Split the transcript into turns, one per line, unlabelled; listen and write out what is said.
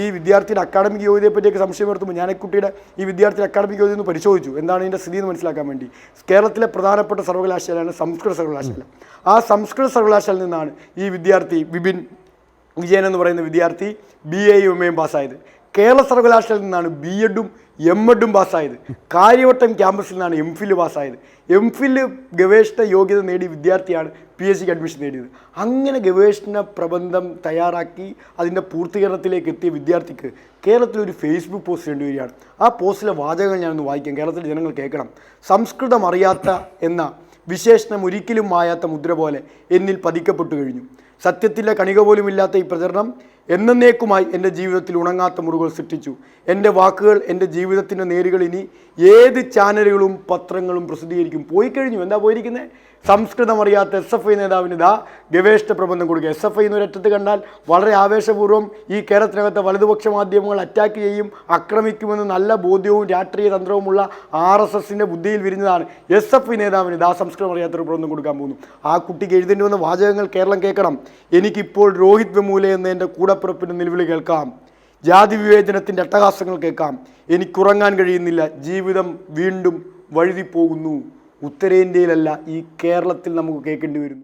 ഈ വിദ്യാർത്ഥിയുടെ അക്കാഡമിക് യോഗ്യതയെ പറ്റിയൊക്കെ സംശയം ഉയർത്തുമ്പോൾ ഞാൻ കുട്ടിയുടെ ഈ വിദ്യാർത്ഥിയുടെ അക്കാഡമിക് യോഗ്യത ഒന്ന് പരിശോധിച്ചു. എന്താണ് ഇതിന്റെ സ്ഥിതി എന്ന് മനസ്സിലാക്കാൻ വേണ്ടി. കേരളത്തിലെ പ്രധാനപ്പെട്ട സർവകലാശാലയാണ് സംസ്കൃത സർവകലാശാല. ആ സംസ്കൃത സർവകലാശാലയിൽ നിന്നാണ് ഈ വിദ്യാർത്ഥി വിപിൻ വിജയൻ എന്ന് പറയുന്ന വിദ്യാർത്ഥി ബി എയും എം എയും പാസ്സായത്. കേരള സർവകലാശാലയിൽ നിന്നാണ് ബി എഡും എം എഡും പാസ്സായത്. കാര്യവട്ടം ക്യാമ്പസിൽ നിന്നാണ് എം ഫിൽ പാസ്സായത്. എം ഫിൽ ഗവേഷണ യോഗ്യത നേടിയ വിദ്യാർത്ഥിയാണ് പി എസ് സിക്ക് അഡ്മിഷൻ നേടിയത്. അങ്ങനെ ഗവേഷണ പ്രബന്ധം തയ്യാറാക്കി അതിന്റെ പൂർത്തീകരണത്തിലേക്ക് എത്തിയ വിദ്യാർത്ഥിക്ക് കേരളത്തിൽ ഒരു ഫേസ്ബുക്ക് പോസ്റ്റ് വേണ്ടിവരികയാണ് ആ പോസ്റ്റിലെ വാചകങ്ങൾ ഞാനൊന്ന് വായിക്കാം. കേരളത്തിലെ ജനങ്ങൾ കേൾക്കണം. സംസ്കൃതം അറിയാത്ത എന്ന വിശേഷണം ഒരിക്കലും മായാത്ത മുദ്ര പോലെ എന്നിൽ പതിക്കപ്പെട്ടു കഴിഞ്ഞു. സത്യത്തിലെ കണിക പോലും ഇല്ലാത്ത ഈ പ്രചരണം എന്നേക്കുമായി എന്റെ ജീവിതത്തിൽ ഉണങ്ങാത്ത മുറികൾ സൃഷ്ടിച്ചു. എന്റെ വാക്കുകൾ എന്റെ ജീവിതത്തിന്റെ നേരുകൾ ഇനി ഏത് ചാനലുകളും പത്രങ്ങളും പ്രസിദ്ധീകരിക്കും. പോയി കഴിഞ്ഞു. എന്താ പോയിരിക്കുന്നത് സംസ്കൃതം അറിയാത്ത എസ് എഫ് ഐ നേതാവിന് ഇതാ ഗവേഷണ പ്രബന്ധം കൊടുക്കുക. എസ് എഫ് ഐ എന്നൊരറ്റത്ത് കണ്ടാൽ വളരെ ആവേശപൂർവം ഈ കേരളത്തിനകത്തെ വലതുപക്ഷ മാധ്യമങ്ങൾ അറ്റാക്ക് ചെയ്യും ആക്രമിക്കുമെന്ന് നല്ല ബോധ്യവും രാഷ്ട്രീയ തന്ത്രവുമുള്ള ആർ എസ് എസിന്റെ ബുദ്ധിയിൽ വിരിഞ്ഞതാണ്. എസ് എഫ് ഐ നേതാവിന് ഇതാ സംസ്കൃതം അറിയാത്തൊരു പ്രബന്ധം കൊടുക്കാൻ പോകുന്നു. ആ കുട്ടിക്ക് എഴുതേണ്ടി വന്ന വാചകങ്ങൾ കേരളം കേൾക്കണം. എനിക്കിപ്പോൾ രോഹിത് വെമൂലെ എന്ന എന്റെ കൂടപ്പിറപ്പിന്റെ നിലവിളി കേൾക്കാം. ജാതി വിവേചനത്തിന്റെ അട്ടഹാസങ്ങൾ കേൾക്കാം. എനിക്കുറങ്ങാൻ കഴിയുന്നില്ല. ജീവിതം വീണ്ടും വഴുതിപ്പോകുന്നു. ഉത്തരേന്ത്യയിലല്ല ഈ കേരളത്തിൽ നമുക്ക് കേൾക്കേണ്ടി വരുന്നു.